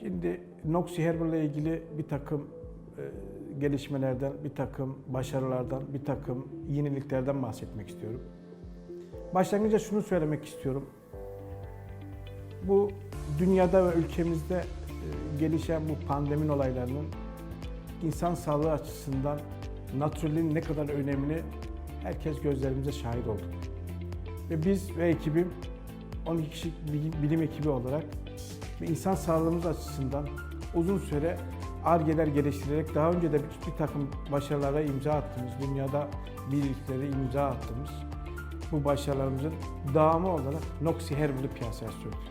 Şimdi Noxy Herbal ile ilgili bir takım e, gelişmelerden, bir takım başarılardan, bir takım yeniliklerden bahsetmek istiyorum. Başlangıçta şunu söylemek istiyorum. Bu dünyada ve ülkemizde e, gelişen bu pandemin olaylarının insan sağlığı açısından natürelin ne kadar önemini herkes gözlerimize şahit oldu. Ve biz ve ekibim 12 kişi bilim ekibi olarak ve insan sağlığımız açısından uzun süre argeler geliştirerek daha önce de bir, bir takım başarılara imza attığımız, dünyada birliklere imza attığımız bu başarılarımızın devamı olarak Noxy Herbal'ı piyasaya sürdük.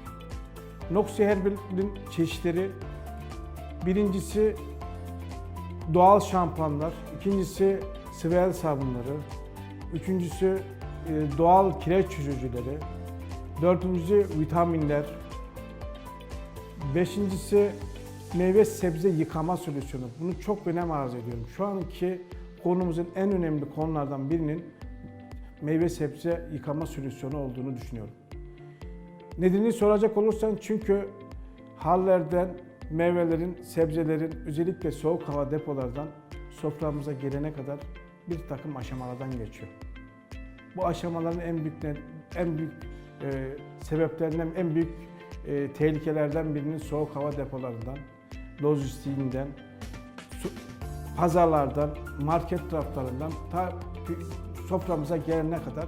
Noxy Herbal'in çeşitleri birincisi doğal şampuanlar, ikincisi sıvı sabunları, üçüncüsü e, doğal kireç çözücüleri, dördüncüsü vitaminler, beşincisi meyve sebze yıkama solüsyonu. Bunu çok önem arz ediyorum. Şu anki konumuzun en önemli konulardan birinin meyve sebze yıkama solüsyonu olduğunu düşünüyorum. Nedenini soracak olursan çünkü hallerden meyvelerin, sebzelerin özellikle soğuk hava depolardan soframıza gelene kadar bir takım aşamalardan geçiyor. Bu aşamaların en büyük en büyük e, sebeplerinden, en büyük e, tehlikelerden birinin soğuk hava depolarından, lojistiğinden, pazarlardan, market raflarından ta soframıza gelene kadar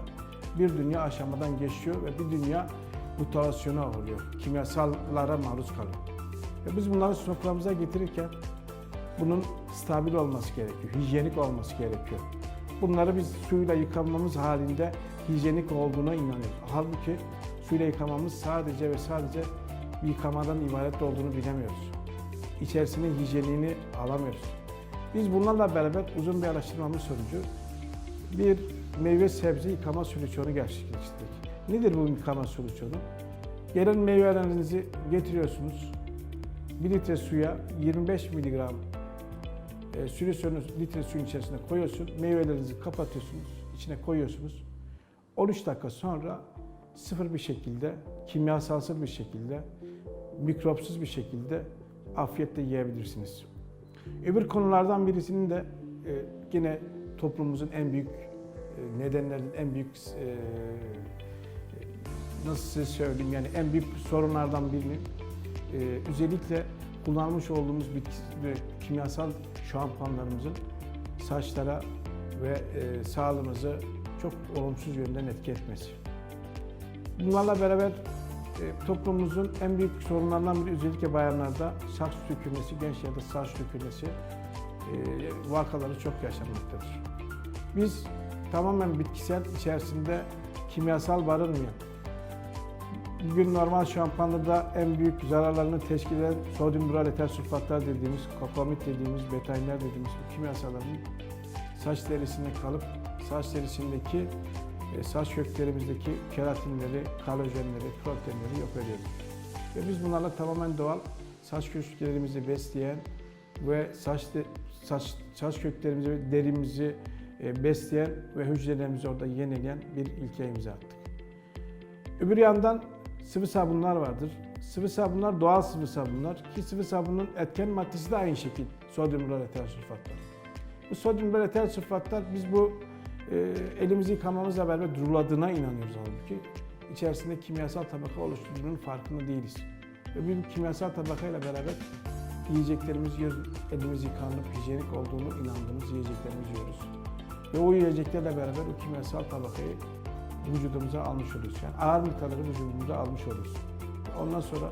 bir dünya aşamadan geçiyor ve bir dünya mutasyona uğruyor. Kimyasallara maruz kalıyor. Ve biz bunları soframıza getirirken bunun stabil olması gerekiyor, hijyenik olması gerekiyor. Bunları biz suyla yıkamamız halinde hijyenik olduğuna inanıyoruz. Halbuki suyla yıkamamız sadece ve sadece yıkamadan ibaret olduğunu bilemiyoruz. İçerisinin hijyeniğini alamıyoruz. Biz bunlarla beraber uzun bir araştırmamız sonucu bir meyve sebze yıkama solüsyonu gerçekleştirdik. Nedir bu yıkama solüsyonu? Gelen meyvelerinizi getiriyorsunuz. 1 litre suya 25 miligram e, solüsyonu litre suyun içerisine koyuyorsun. Meyvelerinizi kapatıyorsunuz. içine koyuyorsunuz. 13 dakika sonra sıfır bir şekilde, kimyasalsız bir şekilde, mikropsuz bir şekilde afiyetle yiyebilirsiniz. Öbür konulardan birisinin de e, yine toplumumuzun en büyük e, nedenlerinin en büyük e, nasıl size söyleyeyim yani en büyük sorunlardan birinin e, özellikle kullanmış olduğumuz bitki ve kimyasal şampuanlarımızın saçlara ve e, sağlığımızı çok olumsuz yönden etki etmesi. Bunlarla beraber e, toplumumuzun en büyük sorunlarından biri özellikle bayanlarda saç dökülmesi, genç ya da saç dökülmesi e, vakaları çok yaşanmaktadır. Biz tamamen bitkisel içerisinde kimyasal barınmayan, bugün normal şampuanda en büyük zararlarını teşkil eden sodyum boral eter sülfatlar dediğimiz, kokomit dediğimiz, betainler dediğimiz bu kimyasalların saç derisinde kalıp saç derisindeki saç köklerimizdeki keratinleri, kolajenleri, proteinleri yok ediyoruz. Ve biz bunlarla tamamen doğal saç köklerimizi besleyen ve saç saç, saç köklerimizi ve derimizi e, besleyen ve hücrelerimizi orada yenileyen bir ilke imza attık. Öbür yandan sıvı sabunlar vardır. Sıvı sabunlar doğal sıvı sabunlar ki sıvı sabunun etken maddesi de aynı şekil sodyum eter sülfatlar. Bu sodyum eter sülfatlar biz bu e, elimizi yıkamamızla beraber duruladığına inanıyoruz halbuki. İçerisinde kimyasal tabaka oluşturduğunun farkında değiliz. Ve bu kimyasal tabakayla beraber yiyeceklerimizi yiyoruz. Elimiz yıkanıp hijyenik olduğunu inandığımız yiyeceklerimizi yiyoruz. Ve o yiyeceklerle beraber o kimyasal tabakayı vücudumuza almış oluyoruz. Yani ağır miktarları vücudumuza almış oluyoruz. Ondan sonra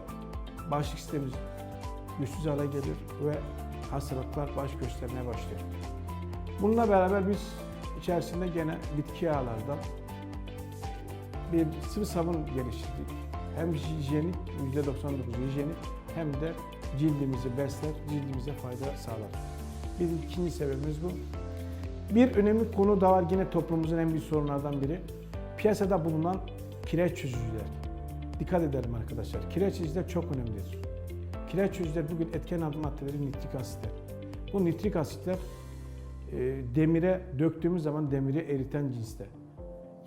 bağışıklık sistemimiz güçsüz hale gelir ve hastalıklar baş göstermeye başlıyor. Bununla beraber biz içerisinde gene bitki yağlardan bir sıvı sabun geliştirdik. Hem hijyenik, %99 hijyenik hem de cildimizi besler, cildimize fayda sağlar. Bir ikinci sebebimiz bu. Bir önemli konu da var yine toplumumuzun en büyük sorunlardan biri. Piyasada bulunan kireç çözücüler. Dikkat edelim arkadaşlar. Kireç çözücüler çok önemlidir. Kireç çözücüler bugün etken maddeleri nitrik asitler. Bu nitrik asitler demire döktüğümüz zaman demiri eriten cinste.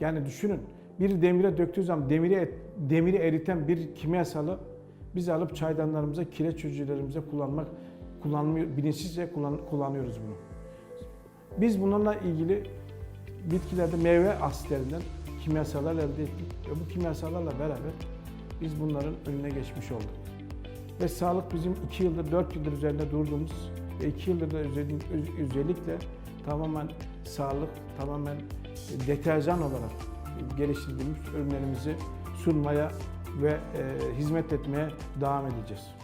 Yani düşünün bir demire döktüğü zaman demiri, demiri eriten bir kimyasalı Biz alıp çaydanlarımıza, kireç çözücülerimize kullanmak, kullanmıyor, bilinçsizce kullan, kullanıyoruz bunu. Biz bunlarla ilgili bitkilerde meyve asitlerinden kimyasallar elde ettik ve bu kimyasallarla beraber biz bunların önüne geçmiş olduk. Ve sağlık bizim 2 yıldır, 4 yıldır üzerinde durduğumuz 2 yıldır da özellikle tamamen sağlık, tamamen deterjan olarak geliştirdiğimiz ürünlerimizi sunmaya ve e, hizmet etmeye devam edeceğiz.